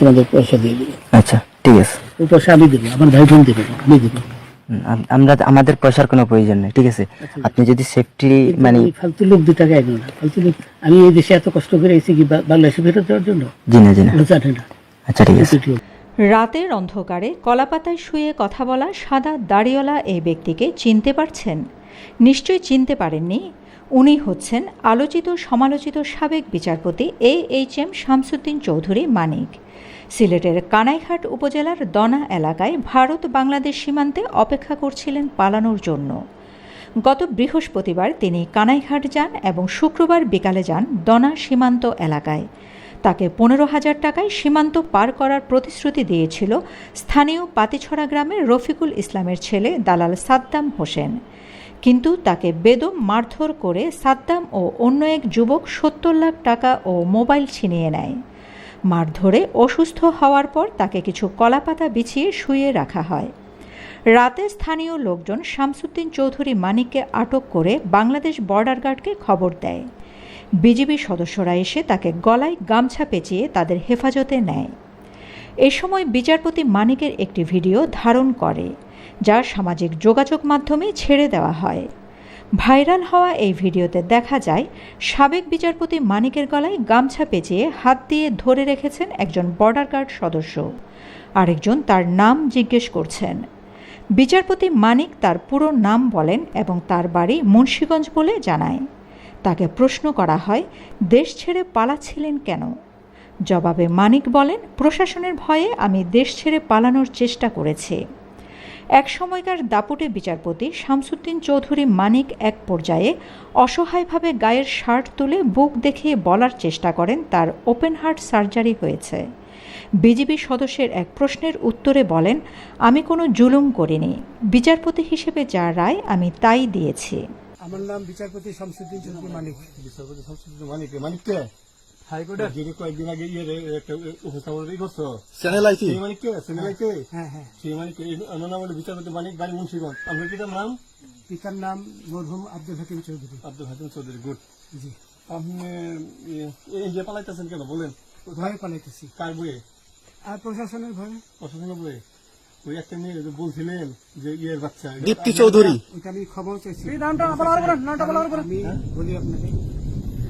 তোমাদের পয়সা দিয়ে দেবো। আচ্ছা ঠিক আছে। ওই পয়সা আমি দেবো আমার ভাই বোন দেবে আমি দেবো। আমরা আমাদের পয়সার কোনো প্রয়োজন নেই ঠিক আছে? আপনি যদি সেফটি মানে ফালতু লোক দু টাকা এগো না ফালতু লোক আমি এই দেশে এত কষ্ট করে এসেছি কি বাংলাদেশে ফেরত দেওয়ার জন্য? জি না জি না। জানে না। আচ্ছা ঠিক আছে। রাতের অন্ধকারে কলাপাতায় শুয়ে কথা বলা সাদা দাড়িওয়ালা এই ব্যক্তিকে চিনতে পারছেন? নিশ্চয়ই চিনতে পারেননি। উনি হচ্ছেন আলোচিত সমালোচিত সাবেক বিচারপতি A H M Shamsuddin Chowdhury Manik. সিলেটের কানাইঘাট উপজেলার দনা এলাকায় ভারত বাংলাদেশ সীমান্তে অপেক্ষা করছিলেন পালানোর জন্য। গত বৃহস্পতিবার তিনি কানাইঘাট যান এবং শুক্রবার বিকালে যান দনা সীমান্ত এলাকায়। তাকে পনেরো হাজার টাকায় সীমান্ত পার করার প্রতিশ্রুতি দিয়েছিল স্থানীয় পাতিছড়া গ্রামের রফিকুল ইসলামের ছেলে দালাল সাদ্দাম হোসেন। কিন্তু তাকে বেদম মারধর করে সাদ্দাম ও অন্য এক যুবক সত্তর লাখ টাকা ও মোবাইল ছিনিয়ে নেয়। মারধরে অসুস্থ হওয়ার পর তাকে কিছু কলাপাতা বিছিয়ে শুয়ে রাখা হয়। রাতে স্থানীয় লোকজন শামসুদ্দিন চৌধুরী মানিককে আটক করে বাংলাদেশ বর্ডার গার্ডকে খবর দেয়। বিজিবি সদস্যরা এসে তাকে গলায় গামছা পেঁচিয়ে তাদের হেফাজতে নেয়। এ সময় বিচারপতি মানিকের একটি ভিডিও ধারণ করে, যা সামাজিক যোগাযোগ মাধ্যমে ছেড়ে দেওয়া হয়। ভাইরাল হওয়া এই ভিডিওতে দেখা যায়, সাবেক বিচারপতি মানিকের গলায় গামছা পেঁচিয়ে হাত দিয়ে ধরে রেখেছেন একজন বর্ডার গার্ড সদস্য। আরেকজন তার নাম জিজ্ঞেস করছেন। বিচারপতি মানিক তার পুরো নাম বলেন এবং তার বাড়ি মুন্সীগঞ্জ বলে জানায়। তাকে প্রশ্ন করা হয়, দেশ ছেড়ে পালাচ্ছিলেন কেন? জবাবে মানিক বলেন, প্রশাসনের ভয়ে আমি দেশ ছেড়ে পালানোর চেষ্টা করেছি। এক সময়কার দাপুটে বিচারপতি শামসুদ্দিন চৌধুরী মানিক এক পর্যায়ে অসহায়ভাবে গায়ের শার্ট তুলে বুক দেখিয়ে বলার চেষ্টা করেন তার ওপেন হার্ট সার্জারি হয়েছে। বিজিবি সদস্যের এক প্রশ্নের উত্তরে বলেন আমি কোনো জুলুম করিনি। বিচারপতি হিসেবে যা রায় আমি তাই দিয়েছি। আমার নাম বিচারপতি শামসুদ্দিন চৌধুরী মানিক। বিচারপতি সংসদীয় মানিক। মানিক কে? হাইকোর্টের যিনি কয়েকদিন আগে ইয়ে একটা উপস্থাপন করছ। চ্যানেল আইছি সেই মানিক কে? চ্যানেল কে? হ্যাঁ হ্যাঁ সেই মানিক অন্য নাম হলো বিচারপতি মানিক বাড়ি মুন্সিগঞ্জ। আপনার পিতার নাম? পিতার নাম মরহুম আব্দুল হাকিম চৌধুরী। আব্দুল হাকিম চৌধুরী গুড। জি। আপনি এই যে পালাইতেছেন কেন? বলেন। ভয়ে পালাইতেছি। কার বইয়ে আর প্রশাসনের ভয়ে। প্রশাসনের বইয়ে ওই একটা মেয়ে বলছিলেন যে ইয়ের বাচ্চা। দীপ্তি চৌধুরী। আমি খবর চাইছি। নামটা নামটা বলা আমি বলি আপনাকে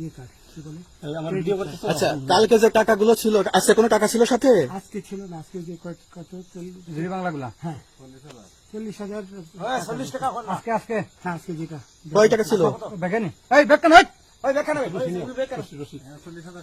ইয়ে কার্ড কি বলে? এই আমার ভিডিও করতেছো? আচ্ছা কালকে যে টাকাগুলো ছিল আজকে কোনো টাকা ছিল সাথে? আজকে ছিল না আজকে যে কত? চল্লিশ বাংলাগুলা? হ্যাঁ। চল্লিশ হাজার। চল্লিশ টাকা আজকে আজকে। হ্যাঁ আজকে যেটা। কয় টাকা ছিল? বেকানি এই বেকান এই বেকান চল্লিশ হাজার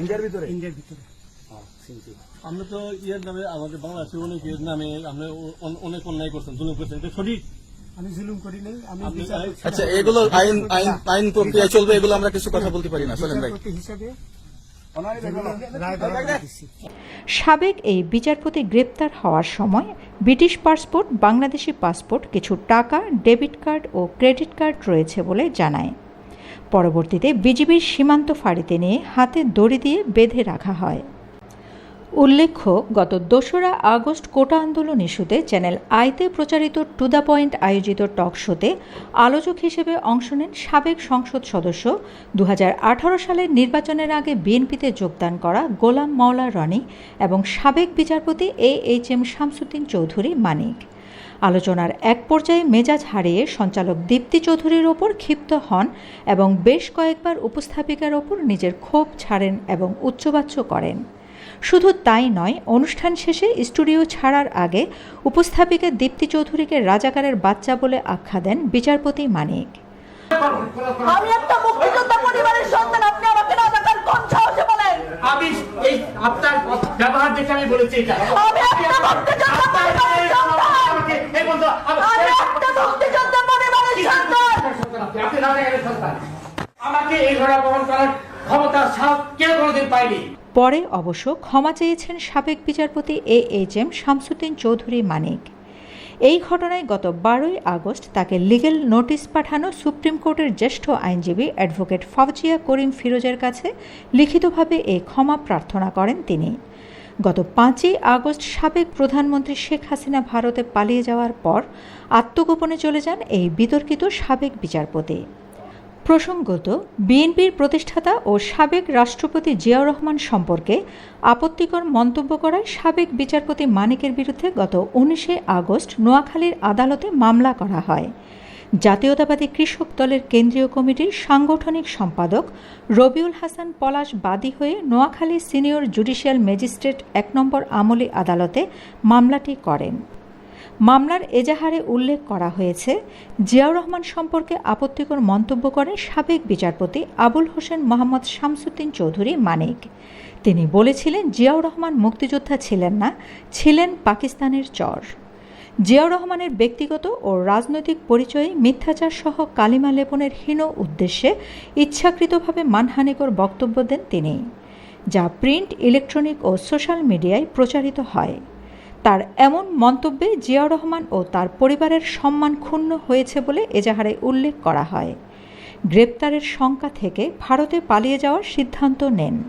ইন্ডিয়ার ভিতরে? ইন্ডিয়ার ভিতরে। আমরা তো ইয়ের নামে আমাদের বাংলাদেশের অনেক ইয়ের নামে আমরা অনেক অন্যায় করছেন জুলুম করছেন এটা সঠিক? আমি জুলুম করি নাই আমি। আচ্ছা এগুলো আইন আইন আইন প্রক্রিয়া চলবে এগুলো আমরা কিছু কথা বলতে পারি না চলেন ভাই। হিসাবে সাবেক এই বিচারপতি গ্রেপ্তার হওয়ার সময় ব্রিটিশ পাসপোর্ট বাংলাদেশি পাসপোর্ট কিছু টাকা ডেবিট কার্ড ও ক্রেডিট কার্ড রয়েছে বলে জানায়। পরবর্তীতে বিজিবির সীমান্ত ফাঁড়িতে নিয়ে হাতে দড়ি দিয়ে বেঁধে রাখা হয়। উল্লেখ্য, গত দোসরা আগস্ট কোটা আন্দোলন ইস্যুতে চ্যানেল আইতে প্রচারিত টু দ্য পয়েন্ট আয়োজিত টক শোতে আলোচক হিসেবে অংশ নেন সাবেক সংসদ সদস্য দু হাজার আঠারো সালের নির্বাচনের আগে বিএনপিতে যোগদান করা গোলাম মাওলা রনি এবং সাবেক বিচারপতি A H M Shamsuddin Chowdhury Manik. আলোচনার এক পর্যায়ে মেজাজ হারিয়ে সঞ্চালক দীপ্তি চৌধুরীর ওপর ক্ষিপ্ত হন এবং বেশ কয়েকবার উপস্থাপিকার ওপর নিজের ক্ষোভ ছাড়েন এবং উচ্চবাচ্য করেন। শুধু তাই নয় অনুষ্ঠান শেষে স্টুডিও ছাড়ার আগে উপস্থাপিকা দীপ্তি চৌধুরীকে রাজাকারের বাচ্চা বলে আখ্যা দেন বিচারপতি মানিক। আমি একটা মুক্তিযোদ্ধা পরিবারের সন্তান আপনি আমাকে রাজাকার কোন সাহসে বলেন? আমি এই আপনার ব্যবহার দেখে আমি বলেছি এটা। আমি একটা মুক্তিযোদ্ধা পরিবারের সন্তান। আমাকে এই বন্ধু আমি একটা মুক্তিযোদ্ধা পরিবারের সন্তান আপনি রাজাকারের সন্তান আমাকে এই ঘোড়া বহন করার ক্ষমতা সাহস কেউ কোনোদিন পায়নি। পরে অবশ্য ক্ষমা চেয়েছেন সাবেক বিচারপতি A H M Shamsuddin Chowdhury Manik. এই ঘটনায় গত বারোই আগস্ট তাকে লিগেল নোটিশ পাঠানো সুপ্রিম কোর্টের জ্যেষ্ঠ আইনজীবী অ্যাডভোকেট ফাউজিয়া করিম ফিরোজের কাছে লিখিতভাবে এই ক্ষমা প্রার্থনা করেন তিনি। গত পাঁচই আগস্ট সাবেক প্রধানমন্ত্রী শেখ হাসিনা ভারতে পালিয়ে যাওয়ার পর আত্মগোপনে চলে যান এই বিতর্কিত সাবেক বিচারপতি। প্রসঙ্গত, বিএনপির প্রতিষ্ঠাতা ও সাবেক রাষ্ট্রপতি জিয়াউর রহমান সম্পর্কে আপত্তিকর মন্তব্য করায় সাবেক বিচারপতি মানিকের বিরুদ্ধে গত উনিশে আগস্ট নোয়াখালীর আদালতে মামলা করা হয়। জাতীয়তাবাদী কৃষক দলের কেন্দ্রীয় কমিটির সাংগঠনিক সম্পাদক রবিউল হাসান পলাশ বাদী হয়ে নোয়াখালী সিনিয়র জুডিশিয়াল ম্যাজিস্ট্রেট এক নম্বর আমলি আদালতে মামলাটি করেন। মামলার এজাহারে উল্লেখ করা হয়েছে, জিয়াউর রহমান সম্পর্কে আপত্তিকর মন্তব্য করেন সাবেক বিচারপতি আবুল হোসেন মোহাম্মদ শামসুদ্দিন চৌধুরী মানিক। তিনি বলেছিলেন, জিয়াউর রহমান মুক্তিযোদ্ধা ছিলেন না, ছিলেন পাকিস্তানের চর। জিয়াউর রহমানের ব্যক্তিগত ও রাজনৈতিক পরিচয়ে মিথ্যাচার সহ কালিমা লেপনের হীন উদ্দেশ্যে ইচ্ছাকৃতভাবে মানহানিকর বক্তব্য দেন তিনি, যা প্রিন্ট, ইলেকট্রনিক ও সোশ্যাল মিডিয়ায় প্রচারিত হয়। তার এমন মন্তব্যে জিয়াউর রহমান ও তার পরিবারের সম্মান ক্ষুণ্ণ হয়েছে বলে এজাহারে উল্লেখ করা হয়। গ্রেপ্তারের শঙ্কা থেকে ভারতে পালিয়ে যাওয়ার সিদ্ধান্ত নেন।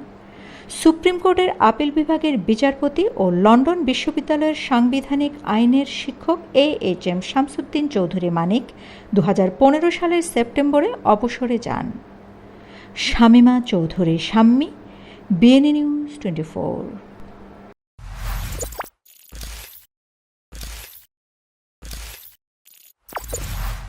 সুপ্রিম কোর্টের আপিল বিভাগের বিচারপতি ও লন্ডন বিশ্ববিদ্যালয়ের সাংবিধানিক আইনের শিক্ষক A H M Shamsuddin Chowdhury Manik দু হাজার পনেরো সালের সেপ্টেম্বরে অবসরে যান। Shamima Chowdhury, Shammi BNA news twenty four